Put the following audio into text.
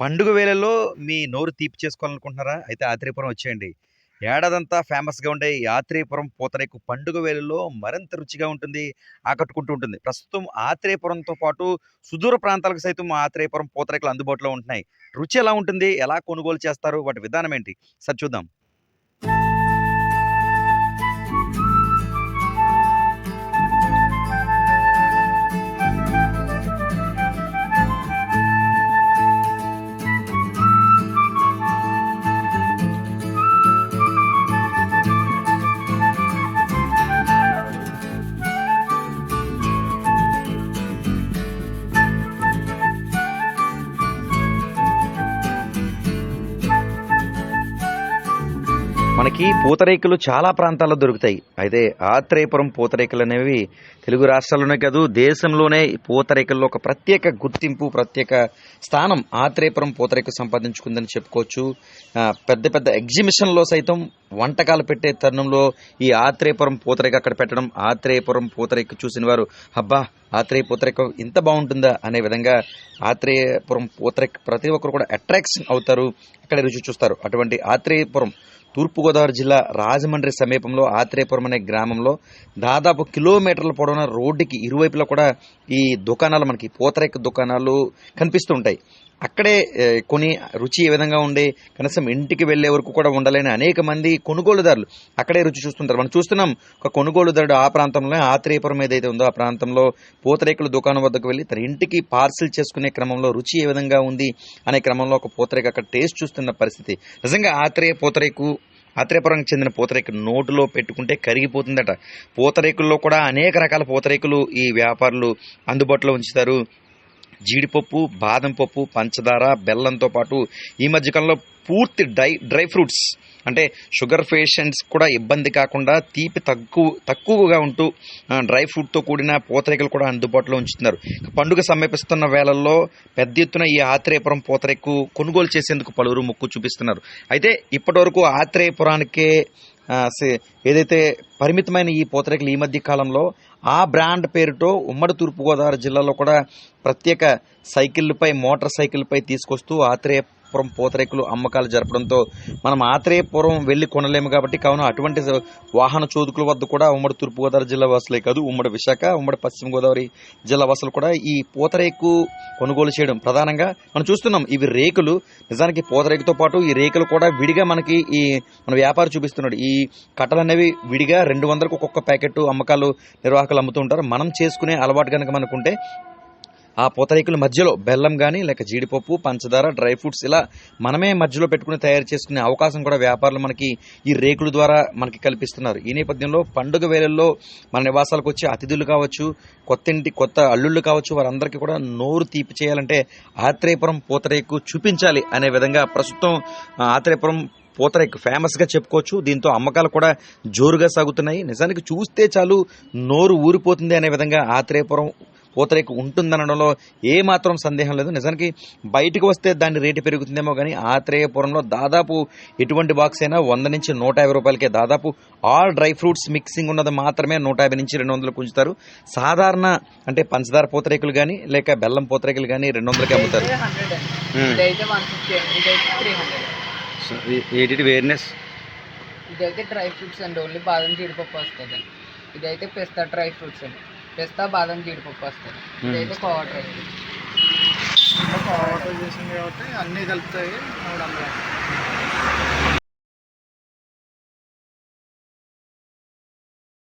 పండుగ వేళల్లో మీ నోరు తీపి చేసుకోవాలనుకుంటున్నారా? అయితే ఆత్రేయపురం వచ్చేయండి. ఏడాదంతా ఫేమస్గా ఉండే ఈ ఆత్రేయపురం పూతరేకు పండుగ వేళల్లో మరింత రుచిగా ఉంటుంది ఆకట్టుకుంటూ ఉంటుంది. ప్రస్తుతం ఆత్రేయపురంతో పాటు సుదూర ప్రాంతాలకు సైతం ఆత్రేయపురం పూతరేకులు అందుబాటులో ఉంటున్నాయి. రుచి ఎలా ఉంటుంది? ఎలా కొనుగోలు చేస్తారు? వాటి విధానం ఏంటి? సరి చూద్దాం. మనకి పూతరేకులు చాలా ప్రాంతాల్లో దొరుకుతాయి. అయితే ఆత్రేయపురం పూతరేకులు అనేవి తెలుగు రాష్ట్రాల్లోనే కాదు దేశంలోనే ఈ పూతరేకుల్లో ఒక ప్రత్యేక గుర్తింపు ప్రత్యేక స్థానం ఆత్రేయపురం పూతరేకు సంపాదించుకుందని చెప్పుకోవచ్చు. పెద్ద పెద్ద ఎగ్జిబిషన్లో సైతం వంటకాలు పెట్టే తరుణంలో ఈ ఆత్రేయపురం పూతరేక అక్కడ పెట్టడం ఆత్రేయపురం పూతరేకు చూసిన వారు అబ్బా ఆత్రేయ పూతరేక ఇంత బాగుంటుందా? అనే విధంగా ఆత్రేయపురం పూతరేక ప్రతి ఒక్కరు కూడా అట్రాక్షన్ అవుతారు. అక్కడ రుచి చూస్తారు. అటువంటి ఆత్రేయపురం తూర్పుగోదావరి జిల్లా రాజమండ్రి సమీపంలో ఆత్రేయపురం అనే గ్రామంలో దాదాపు కిలోమీటర్ల పొడవున రోడ్డుకి ఇరువైపులా కూడా ఈ దుకాణాలు మనకి పూతరేక దుకాణాలు కనిపిస్తుంటాయి అక్కడే కొని రుచి ఏ విధంగా ఉండే కనీసం ఇంటికి వెళ్ళే వరకు కూడా ఉండలేని అనేక మంది కొనుగోలుదారులు అక్కడే రుచి చూస్తుంటారు. మనం చూస్తున్నాం ఒక కొనుగోలుదారుడు ఆ ప్రాంతంలో ఆత్రేయపురం ఏదైతే ఉందో ఆ ప్రాంతంలో పూతరేకుల దుకాణం వద్దకు వెళ్ళి తన ఇంటికి పార్సిల్ చేసుకునే క్రమంలో రుచి ఏ విధంగా ఉంది అనే క్రమంలో ఒక పూతరేకు అక్కడ టేస్ట్ చూస్తున్న పరిస్థితి. నిజంగా ఆత్రేయ పూతరేకు ఆత్రేయపురంకి చెందిన పూతరేకు నోటులో పెట్టుకుంటే కరిగిపోతుందట. పూతరేకుల్లో కూడా అనేక రకాల పూతరేకులు ఈ వ్యాపారులు అందుబాటులో ఉంచుతారు. జీడిపప్పు బాదం పప్పు పంచదార బెల్లంతో పాటు ఈ మధ్యకాలంలో పూర్తి డ్రై డ్రై ఫ్రూట్స్ అంటే షుగర్ పేషెంట్స్ కూడా ఇబ్బంది కాకుండా తీపి తక్కువ తక్కువగా ఉంటూ డ్రై ఫ్రూట్తో కూడిన పూతరేకులు కూడా అందుబాటులో ఉంచుతున్నారు. పండుగ సమీపిస్తున్న వేళల్లో పెద్ద ఎత్తున ఈ ఆత్రేయపురం పూతరేకు కొనుగోలు చేసేందుకు పలువురు మొక్కు చూపిస్తున్నారు. అయితే ఇప్పటివరకు ఆత్రేయపురానికే ఏదైతే పరిమితమైన ఈ పూతరేకులు ఈ మధ్య కాలంలో ఆ బ్రాండ్ పేరుతో ఉమ్మడి తూర్పుగోదావరి జిల్లాలో కూడా ప్రత్యేక సైకిళ్ళపై మోటార్ సైకిల్పై తీసుకొస్తూ ఆత్రేయపురం పూతరేకులు అమ్మకాలు జరపడంతో మనం ఆత్రేయపురం వెళ్ళి కొనలేము కాబట్టి కావున అటువంటి వాహన చోదుకుల వద్ద కూడా ఉమ్మడి తూర్పుగోదావరి జిల్లా వాసులే కాదు ఉమ్మడి విశాఖ ఉమ్మడి పశ్చిమ గోదావరి జిల్లా వాసులు కూడా ఈ పూతరేకు కొనుగోలు చేయడం ప్రధానంగా మనం చూస్తున్నాం. ఇవి రేకులు. నిజానికి పూతరేకుతో పాటు ఈ రేకులు కూడా విడిగా మనకి ఈ మన వ్యాపారం చూపిస్తున్నాడు. ఈ కట్టలు అనేవి విడిగా రెండు వందలకు ఒక్కొక్క ప్యాకెట్ అమ్మకాలు నిర్వాహకులు అమ్ముతూ ఉంటారు. మనం చేసుకునే అలవాటు కనుక మనకుంటే ఆ పూతరేకుల మధ్యలో బెల్లం కానీ లేక జీడిపప్పు పంచదార డ్రై ఫ్రూట్స్ ఇలా మనమే మధ్యలో పెట్టుకుని తయారు చేసుకునే అవకాశం కూడా వ్యాపారులు మనకి ఈ రేకుల ద్వారా మనకి కల్పిస్తున్నారు. ఈ నేపథ్యంలో పండుగ వేళల్లో మన నివాసాలకు వచ్చే అతిథులు కావచ్చు కొత్త ఇంటి కొత్త అల్లుళ్ళు కావచ్చు వారందరికీ కూడా నోరు తీపి చేయాలంటే ఆత్రేయపురం పూతరేకు చూపించాలి అనే విధంగా ప్రస్తుతం ఆత్రేయపురం పూతరేకు ఫేమస్గా చెప్పుకోవచ్చు. దీంతో అమ్మకాలు కూడా జోరుగా సాగుతున్నాయి. నిజానికి చూస్తే చాలు నోరు ఊరిపోతుంది అనే విధంగా ఆత్రేయపురం పూతరేకు ఉంటుందనడంలో ఏ మాత్రం సందేహం లేదు. నిజానికి బయటకు వస్తే దాని రేటు పెరుగుతుందేమో కానీ ఆత్రేయపురంలో దాదాపు ఎటువంటి బాక్స్ అయినా వంద నుంచి నూట యాభై రూపాయలకే దాదాపు ఆల్ డ్రై ఫ్రూట్స్ మిక్సింగ్ ఉన్నది మాత్రమే నూట యాభై నుంచి రెండు వందలకు ఉంచుతారు. సాధారణ అంటే పంచదార పూతరేకులు కానీ లేక బెల్లం పూతరేకులు కానీ రెండు వందలకి అమ్ముతారు. ఏంటి వేర్నెస్ ఇదైతే డ్రై ఫ్రూట్స్ అండి ఓన్లీ బాదం జీడిపప్పు వస్తుంది ఇదైతే పిస్తా డ్రై ఫ్రూట్స్ అండి. పిస్తా బాదం జీడిపప్పు వస్తుంది. ఇదైతే కోవా డ్రై ఫ్రూట్స్. ఆర్డర్ చేసింది కాబట్టి అన్నీ కలుపుతాయి. మూడు వందలు